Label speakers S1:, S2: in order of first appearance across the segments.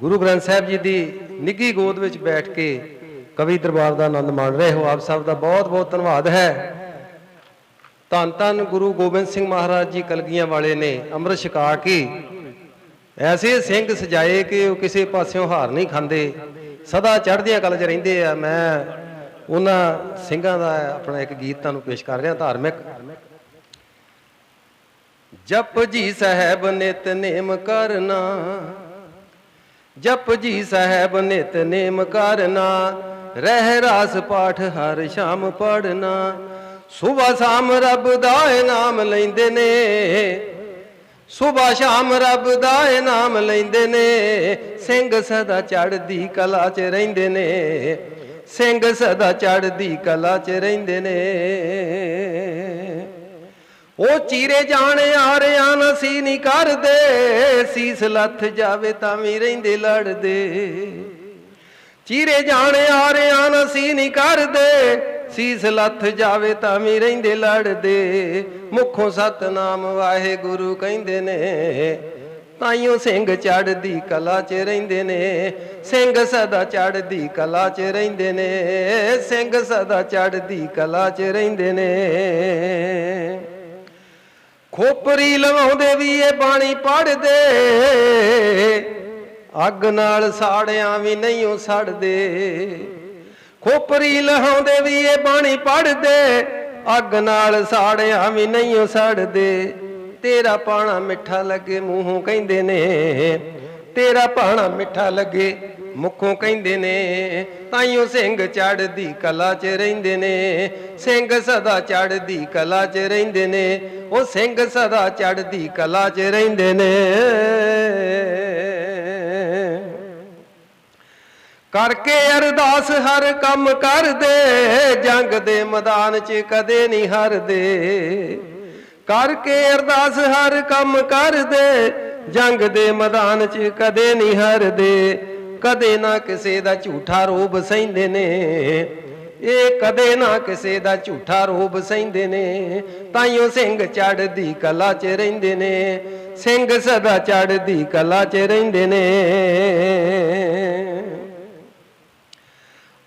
S1: ਗੁਰੂ ਗ੍ਰੰਥ ਸਾਹਿਬ ਜੀ ਦੀ ਨਿੱਘੀ ਗੋਦ ਵਿੱਚ ਬੈਠ ਕੇ ਕਵੀ ਦਰਬਾਰ ਦਾ ਆਨੰਦ ਮਾਣ ਰਹੇ ਹੋ। ਆਪ ਸਭ ਦਾ ਬਹੁਤ ਬਹੁਤ ਧੰਨਵਾਦ ਹੈ। ਧੰਨ ਧੰਨ ਗੁਰੂ ਗੋਬਿੰਦ ਸਿੰਘ ਮਹਾਰਾਜ ਜੀ ਕਲਗੀਆਂ ਵਾਲੇ ਨੇ ਅੰਮ੍ਰਿਤ ਛਕਾ ਕੇ ਐਸੇ ਸਿੰਘ ਸਜਾਏ ਕਿ ਉਹ ਕਿਸੇ ਪਾਸਿਓਂ ਹਾਰ ਨਹੀਂ ਖਾਂਦੇ। ਸਦਾ ਚੜ੍ਹਦੀਆਂ ਕਲ 'ਚ ਰਹਿੰਦੇ ਆ। ਮੈਂ ਉਹਨਾਂ ਸਿੰਘਾਂ ਦਾ ਆਪਣਾ ਇੱਕ ਗੀਤ ਤੁਹਾਨੂੰ ਪੇਸ਼ ਕਰ ਰਿਹਾ ਧਾਰਮਿਕ। ਜਪ ਜੀ ਸਾਹਿਬ ਨਿਤਨੇਮ ਕਰਨਾ ਜਪ ਜੀ ਸਾਹਿਬ ਨਿਤਨੇਮ ਕਰਨਾ, ਰਹਿ ਰਾਸ ਪਾਠ ਹਰ ਸ਼ਾਮ ਪੜਨਾ ਸੁਬਾ ਸ਼ਾਮ ਰੱਬ ਦਾ ਏ ਨਾਮ ਲੈਂਦੇ ਨੇ, ਸੁਬਾ ਸ਼ਾਮ ਰੱਬ ਦਾ ਏ ਨਾਮ ਲੈਂਦੇ ਨੇ। ਸਿੰਘ ਸਦਾ ਚੜ੍ਹਦੀ ਕਲਾ 'ਚ ਰਹਿੰਦੇ ਨੇ, ਸਿੰਘ ਸਦਾ ਚੜ੍ਹਦੀ ਕਲਾ 'ਚ ਰਹਿੰਦੇ ਨੇ। ਉਹ ਚੀਰੇ ਜਾਣ ਆਰਿਆਂ ਨਸੀ ਨਹੀਂ ਕਰਦੇ, ਸੀਸ ਲੱਥ ਜਾਵੇ ਤਾਂ ਵੀ ਰਹਿੰਦੇ ਲੜਦੇ। ਚੀਰੇ ਜਾਣ ਆਰਿਆਂ ਨਸੀ ਨਹੀਂ ਕਰਦੇ, ਸੀਸ ਲੱਥ ਜਾਵੇ ਤਾਂ ਵੀ ਰਹਿੰਦੇ ਲੜਦੇ। ਮੁਖੋਂ ਸਤਨਾਮ ਵਾਹਿਗੁਰੂ ਕਹਿੰਦੇ ਨੇ, ਤਾਈਓ ਸਿੰਘ ਚੜ੍ਹਦੀ ਕਲਾ 'ਚ ਰਹਿੰਦੇ ਨੇ। ਸਿੰਘ ਸਦਾ ਚੜ੍ਹਦੀ ਕਲਾ 'ਚ ਰਹਿੰਦੇ ਨੇ, ਸਿੰਘ ਸਦਾ ਚੜ੍ਹਦੀ ਕਲਾ 'ਚ ਰਹਿੰਦੇ ਨੇ। ਖੋਪਰੀ ਲਵਾਉਂਦੇ ਵੀ ਇਹ ਬਾਣੀ ਪੜਦੇ ਅੱਗ ਨਾਲ ਸਾੜਿਆਂ ਵੀ ਨਹੀਂ ਉਹ ਸੜਦੇ। ਖੋਪਰੀ ਲਹਾਉਂਦੇ ਵੀ ਇਹ ਬਾਣੀ ਪੜਦੇ ਅੱਗ ਨਾਲ ਸਾੜਿਆਂ ਵੀ ਨਹੀਂ ਉਹ ਸੜਦੇ। ਤੇਰਾ ਪਾਣਾ ਮਿੱਠਾ ਲੱਗੇ ਮੂੰਹੋਂ ਕਹਿੰਦੇ ਨੇ। ਤੇਰਾ ਭਾਣਾ ਮਿੱਠਾ ਲੱਗੇ, ਮੁੱਖੋਂ ਕਹਿੰਦੇ ਨੇ, ਤਾਈਓ ਸਿੰਘ ਚੜ੍ਹਦੀ ਕਲਾ 'ਚ ਰਹਿੰਦੇ ਨੇ, ਸਿੰਘ ਸਦਾ ਚੜ੍ਹਦੀ ਕਲਾ 'ਚ ਰਹਿੰਦੇ ਨੇ, ਉਹ ਸਿੰਘ ਸਦਾ ਚੜ੍ਹਦੀ ਕਲਾ 'ਚ ਰਹਿੰਦੇ ਨੇ। ਕਰਕੇ ਅਰਦਾਸ ਹਰ ਕੰਮ ਕਰਦੇ, ਜੰਗ ਦੇ ਮੈਦਾਨ 'ਚ ਕਦੇ ਨਹੀਂ ਹਾਰਦੇ। ਕਰਕੇ ਅਰਦਾਸ ਹਰ ਕੰਮ ਕਰਦੇ ਜੰਗ ਦੇ ਮੈਦਾਨ 'ਚ ਕਦੇ ਨਹੀਂ ਹਾਰਦੇ, ਕਦੇ ਨਾ ਕਿਸੇ ਦਾ ਝੂਠਾ ਰੋਬ ਸਹਿੰਦੇ ਨੇ। ਇਹ ਕਦੇ ਨਾ ਕਿਸੇ ਦਾ ਝੂਠਾ ਰੋਬ ਸਹਿੰਦੇ ਨੇ, ਤਾਈਓ ਸਿੰਘ ਚੜ੍ਹਦੀ ਕਲਾ 'ਚ ਰਹਿੰਦੇ ਨੇ। ਸਿੰਘ ਸਦਾ ਚੜ੍ਹਦੀ ਕਲਾ 'ਚ ਰਹਿੰਦੇ ਨੇ।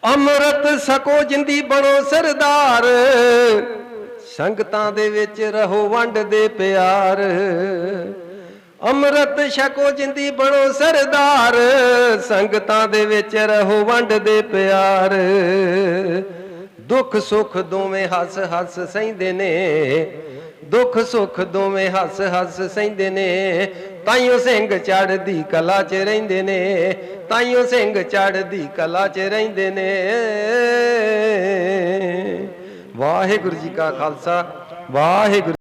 S1: ਅੰਮ੍ਰਿਤ ਸਕੋ ਜਿੰਦੀ ਬਣੋ ਸਰਦਾਰ, ਸੰਗਤਾਂ ਦੇ ਵਿੱਚ ਰਹੋ ਵੰਡ ਦੇ ਪਿਆਰ। ਅੰਮ੍ਰਿਤ ਛਕੋ ਜਿੰਦੀ ਬਣੋ ਸਰਦਾਰ, ਸੰਗਤਾਂ ਦੇ ਵਿੱਚ ਰਹੋ ਵੰਡ ਪਿਆਰ। ਦੁੱਖ ਸੁੱਖ ਦੋਵੇਂ ਹੱਸ ਹੱਸ ਸਹਿੰਦੇ ਨੇ, ਦੁੱਖ ਸੁੱਖ ਦੋਵੇਂ ਹੱਸ ਹੱਸ ਸਹਿੰਦੇ ਨੇ। ਤਾਈਓ ਸਿੰਘ ਚੜਦੀ ਕਲਾ 'ਚ ਰਹਿੰਦੇ ਨੇ, ਤਾਈਓ ਸਿੰਘ ਚੜਦੀ ਕਲਾ 'ਚ ਰਹਿੰਦੇ ਨੇ। ਵਾਹਿਗੁਰੂ ਜੀ ਕਾ ਖਾਲਸਾ, ਵਾਹਿਗੁਰੂ